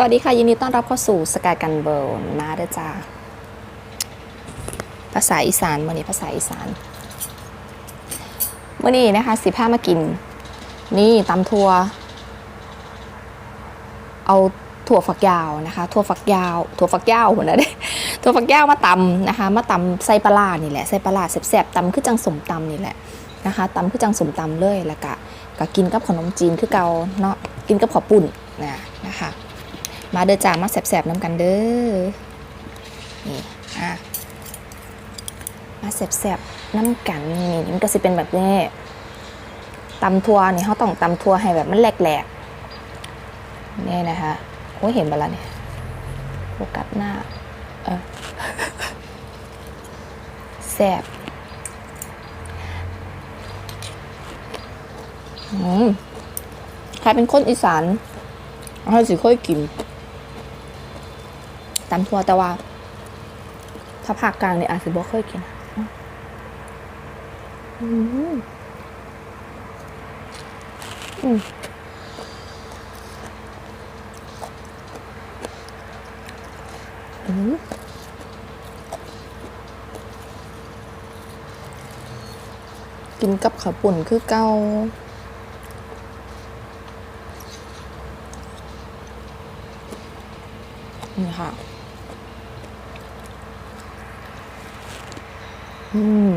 สวัสดีค่ะ ยินดีต้อนรับเข้าสู่สกายกันเบิลมาเด้อจ้าภาษาอีสานมื่อนี้ภาษาอีสานมื่อนี้นะคะสิผ้ามากิน นี่ตำถั่วเอาถั่วฝักยาวนะคะ ถั่วฝักยาว ถั่วฝักยาวหัวนะเด้ถั่วฝักยาวมาตำนะคะ มาตำใส่ปลาร้านี่แหละใส่ปลาร้าแซ่บๆตำคือจังสมตำนี่แหละนะคะตำคือจังสมตำเลยแล้วก็ก็กินกับขนมจีนคือเกาเนาะกินกับข้าวปุ่นนะนะคะ มาเด้อจ้ามาแสบๆน้ำกันเด้อ นี่อะมาแสบๆน้ำกันนี่มันก็สิเป็นแบบนี้ตำทัวนี่เขาต้องตำทัวให้แบบมันแหลกๆนี่นะคะโอ้ยเห็นบาละเนี่ยโฟกัสหน้าเออแสบอืมใครเป็นคนอีสานเขาสิค่อยกิน ตำทั่วแต่ว่า ถ้าภาคกลางเนี่ยอาจจะบ่เคยกินอืมอืมอืมกินกับข้าวปุ่นคือเก้านี่ค่ะ อืม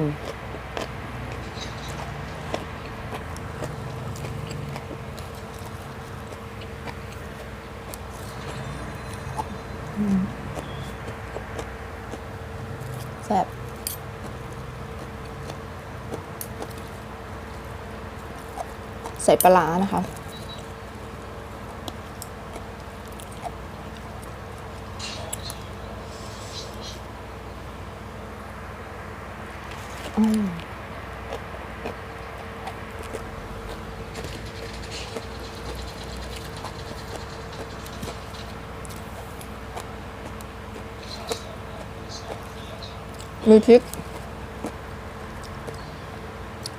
แซ่บใส่ปลานะคะ มมีพริก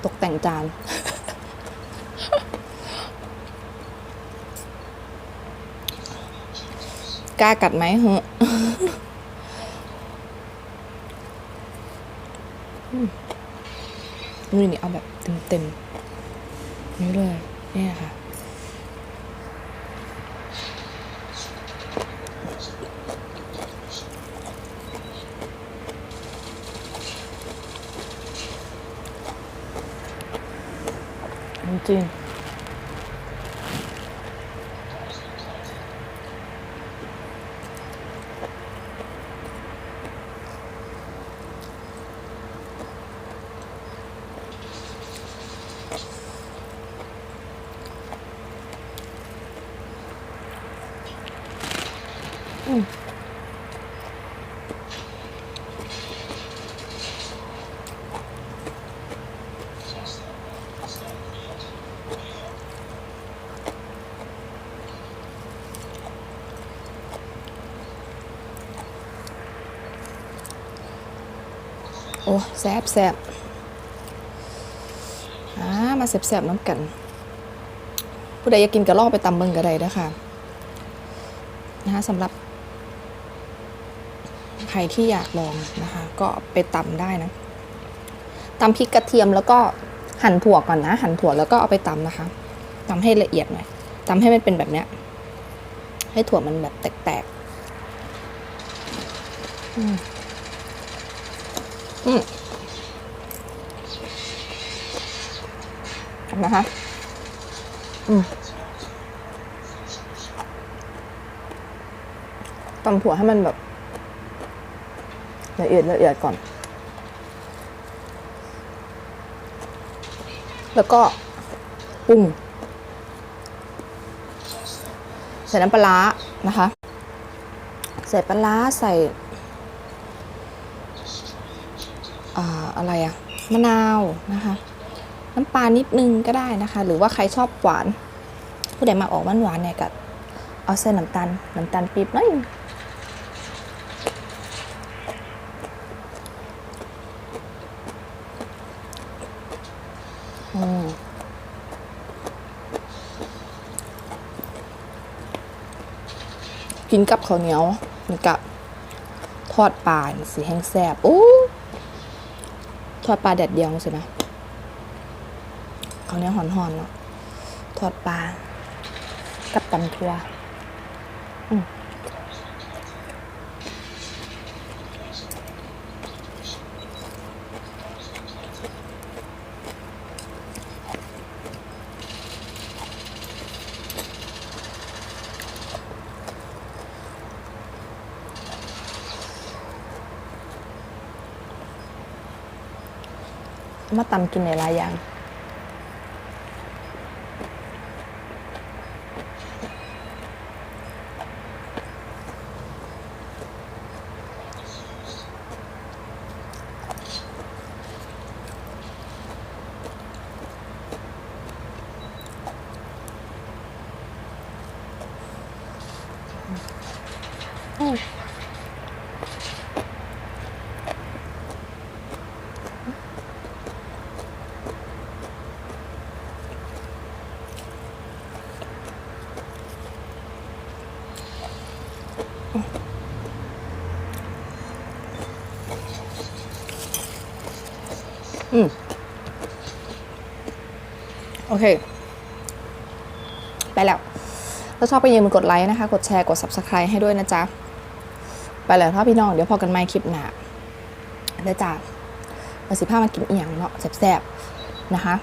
ตกแต่งจาน กล้ากัดไหมเหอะ นี่นี่เอาแบบเต็มๆนี่เลยเนี่ยค่ะ จริง Ừ. Ủa, xẹp xẹp มาแซบแซบน้ำกัน ผู้ใดอยากกินก็ลองไปตำเบิงก็ได้นะคะนะคะสำหรับใครที่อยากลองนะคะ ก็ไปตำได้นะตำพริกกระเทียมแล้วก็หั่นถั่วก่อนนะ หั่นถั่วแล้วก็เอาไปตำนะคะตำให้ละเอียดหน่อยตำให้มันเป็นแบบเนี้ย ให้ถั่วมันแบบแตกๆอืมอืม นะคะอืมตำถั่วให้มันแบบละเอียดละเอียดก่อน แล้วก็ปรุงใส่น้ำปลาร้านะคะ ใส่ปลาร้าใส่อ่าอะไรอะมะนาวนะคะ น้ำปลานิดนึงก็ได้นะคะ หรือว่าใครชอบหวาน ผู้ใดมาออกหวานหวานเนี่ยก็เอาใส่น้ำตาลน้ำตาลปี๊บหน่อยอืมกินกับข้าวเหนียวนี่กับทอดปลาสีแห้งแซ่บโอ้ทอดปลาแดดเดียวใช่ไหม ขาเนียห่อนๆเนาะทอดปลา กับตำทัวอืมมาตำกินในหลายอย่าง อืม โอเค ไปแล้ว ถ้าชอบก็อย่าลืมกดไลค์นะคะ กดแชร์ กด subscribe ให้ด้วยนะจ๊ะ ไปแล้วถ้าพี่น้อง เดี๋ยวพอกันใหม่คลิปหน้าเด้จ้ามาสิพามากินเอียงเนาะแซ่บๆนะคะ